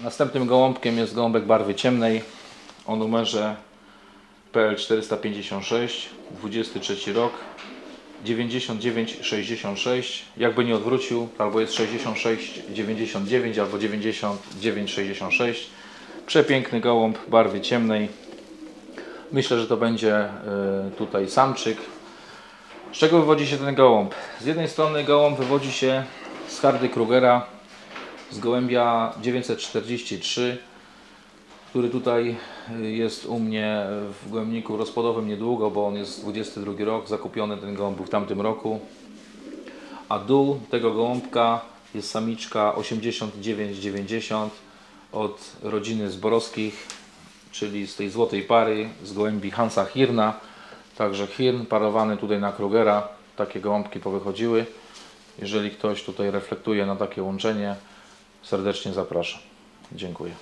Następnym gołąbkiem jest gołąbek barwy ciemnej o numerze PL456, 23 rok, 9966. Jakby nie odwrócił, albo jest 6699, albo 9966. Przepiękny gołąb barwy ciemnej. Myślę, że to będzie y, tutaj samczyk. Z czego wywodzi się ten gołąb? Z jednej strony gołąb wywodzi się z Hardy Krugera, z gołębia 943, który tutaj y, jest u mnie w gołębniku rozpodowym niedługo, bo on jest 22 rok, zakupiony ten gołąb był w tamtym roku. A dół tego gołąbka jest samiczka 8990 od rodziny Zborowskich, czyli z tej złotej pary z gołębi Hansa Hirna. Także Hirn parowany tutaj na Krugera. Takie gołąbki powychodziły. Jeżeli ktoś tutaj reflektuje na takie łączenie, serdecznie zapraszam. Dziękuję.